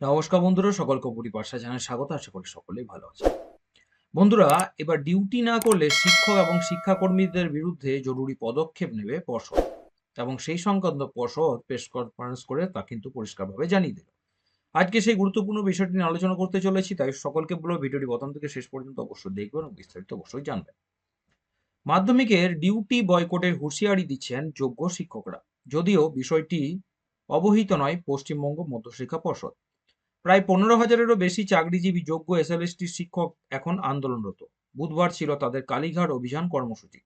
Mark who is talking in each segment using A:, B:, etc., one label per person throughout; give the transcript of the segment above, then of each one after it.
A: নমস্কার বন্ধুরা, সকলকে পরিপাশা জানাই স্বাগত, আশা করি সকলেই ভালো আছে বন্ধুরা, এবার ডিউটি না করলে শিক্ষক এবং শিক্ষাকর্মীদের বিরুদ্ধে জরুরি পদক্ষেপ নেবে পর্ষদ এবং সেই সংক্রান্ত পর্ষদ প্রেস কনফারেন্স করে তা কিন্তু পরিষ্কারভাবে জানিয়ে দিল আজকে সেই গুরুত্বপূর্ণ বিষয়টি নিয়ে আলোচনা করতে চলেছি, তাই সকলকে বলব ভিডিওটি প্রথম থেকে শেষ পর্যন্ত অবশ্যই দেখবেন এবং বিস্তারিত অবশ্যই জানবেন। মাধ্যমিকের ডিউটি বয়কটের হুঁশিয়ারি দিচ্ছেন যোগ্য শিক্ষকরা, যদিও বিষয়টি অবহিত নয় পশ্চিমবঙ্গ মধ্যশিক্ষা পর্ষদ। প্রায় পনেরো হাজারেরও বেশি চাকরিজীবী যোগ্য এসএলএসটি শিক্ষক এখন আন্দোলনরত। বুধবার ছিল তাদের কালীঘাট অভিযান কর্মসূচি।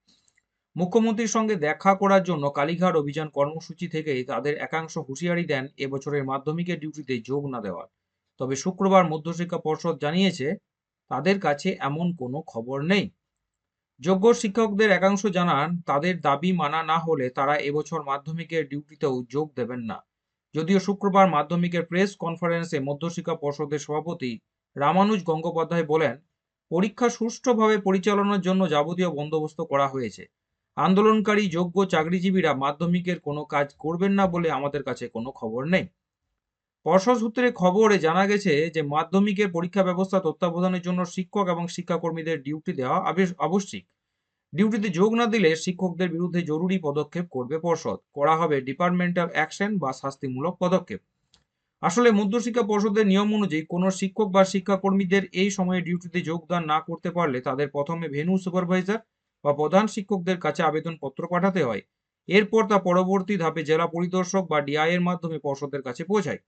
A: মুখ্যমন্ত্রীর সঙ্গে দেখা করার জন্য কালীঘাট অভিযান কর্মসূচি থেকেই তাদের একাংশ হুঁশিয়ারি দেন এবছরের মাধ্যমিকের ডিউটিতে যোগ না দেওয়ার। তবে শুক্রবার মধ্যশিক্ষা পর্ষদ জানিয়েছে, তাদের কাছে এমন কোনো খবর নেই। যোগ্য শিক্ষকদের একাংশ জানান, তাদের দাবি মানা না হলে তারা এবছর মাধ্যমিকের ডিউটিতেও যোগ দেবেন না। যদিও শুক্রবার মাধ্যমিকের প্রেস কনফারেন্সে মধ্যশিক্ষা পর্ষদের সভাপতি রামানুজ গঙ্গোপাধ্যায় বলেন, পরীক্ষা সুষ্ঠুভাবে পরিচালনার জন্য যাবতীয় বন্দোবস্ত করা হয়েছে। আন্দোলনকারী যোগ্য চাকরিজীবীরা মাধ্যমিকের কোনো কাজ করবেন না বলে আমাদের কাছে কোনো খবর নেই। পর্ষদ সূত্রে খবরে জানা গেছে যে, মাধ্যমিকের পরীক্ষা ব্যবস্থা তত্ত্বাবধানের জন্য শিক্ষক এবং শিক্ষাকর্মীদের ডিউটি দেওয়া আবেশ- আবশ্যিক ডিউটিতে যোগ না দিলে শিক্ষকদের বিরুদ্ধে জরুরি পদক্ষেপ করবে পর্ষদ। করা হবে ডিপার্টমেন্টাল অ্যাকশন বা শাস্তিমূলক পদক্ষেপ। আসলে মধ্যশিক্ষা পর্ষদের নিয়ম অনুযায়ী কোনো শিক্ষক বা শিক্ষাকর্মীদের এই সময়ে ডিউটিতে যোগদান না করতে পারলে তাদের প্রথমে ভেনু সুপারভাইজার বা প্রধান শিক্ষকদের কাছে আবেদনপত্র পাঠাতে হয়। এরপর তা পরবর্তী ধাপে জেলা পরিদর্শক বা ডিআই এর মাধ্যমে পর্ষদের কাছে পৌঁছায়।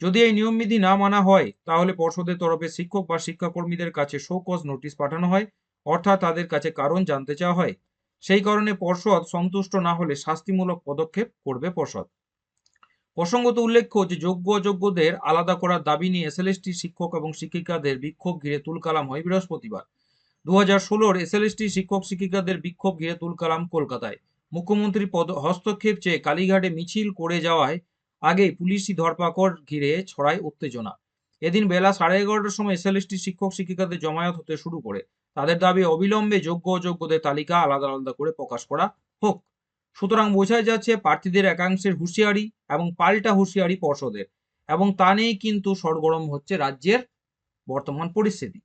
A: যদি এই নিয়মবিধি না মানা হয়, তাহলে পর্ষদের তরফে শিক্ষক বা শিক্ষাকর্মীদের কাছে শোকজ নোটিশ পাঠানো হয় অর্থাৎ তাদের কাছে কারণ জানতে চাওয়া হয়। সেই কারণে পর্ষদ সন্তুষ্ট না হলে শাস্তিমূলক পদক্ষেপ করবে পর্ষদ। প্রসঙ্গত উল্লেখ্য যে, যোগ্য অযোগ্যদের আলাদা করার দাবি নিয়ে এসএলএসটি শিক্ষক এবং শিক্ষিকাদের বিক্ষোভ ঘিরে তুলকালাম হয় বৃহস্পতিবার। দু হাজার ষোলোর এসএলএসটি শিক্ষক শিক্ষিকাদের বিক্ষোভ ঘিরে তুলকালাম কলকাতায়। মুখ্যমন্ত্রীর পদ, হস্তক্ষেপ চেয়ে কালীঘাটে মিছিল করে যাওয়ায় আগেই পুলিশি ধরপাকড় ঘিরে ছড়ায় উত্তেজনা। এদিন বেলা সাড়ে এগারোটার সময় এসএলএসটি শিক্ষক শিক্ষিকাদের জমায়েত হতে শুরু করে। তাদের দাবি অবিলম্বে যোগ্য অযোগ্যদের তালিকা আলাদা আলাদা করে প্রকাশ করা হোক। সুতরাং বোঝাই যাচ্ছে প্রার্থীদের একাংশের হুঁশিয়ারি এবং পাল্টা হুঁশিয়ারি পর্ষদের এবং তা নিয়েই কিন্তু সরগরম হচ্ছে রাজ্যের বর্তমান পরিস্থিতি।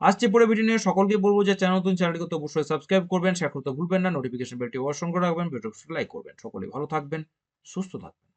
A: আসছে পরে ভিডিও নিয়ে সকলকে বলব যে চ্যানেল নতুন, চ্যানেলটিকে তো অবশ্যই সাবস্ক্রাইব করবেন, শেয়ার করতে ভুলবেন না নোটিফিকেশন বেলটি অবশ্যই করে রাখবেন ভিডিওটি লাইক করবেন। সকলে ভালো থাকবেন, সুস্থ থাকবেন।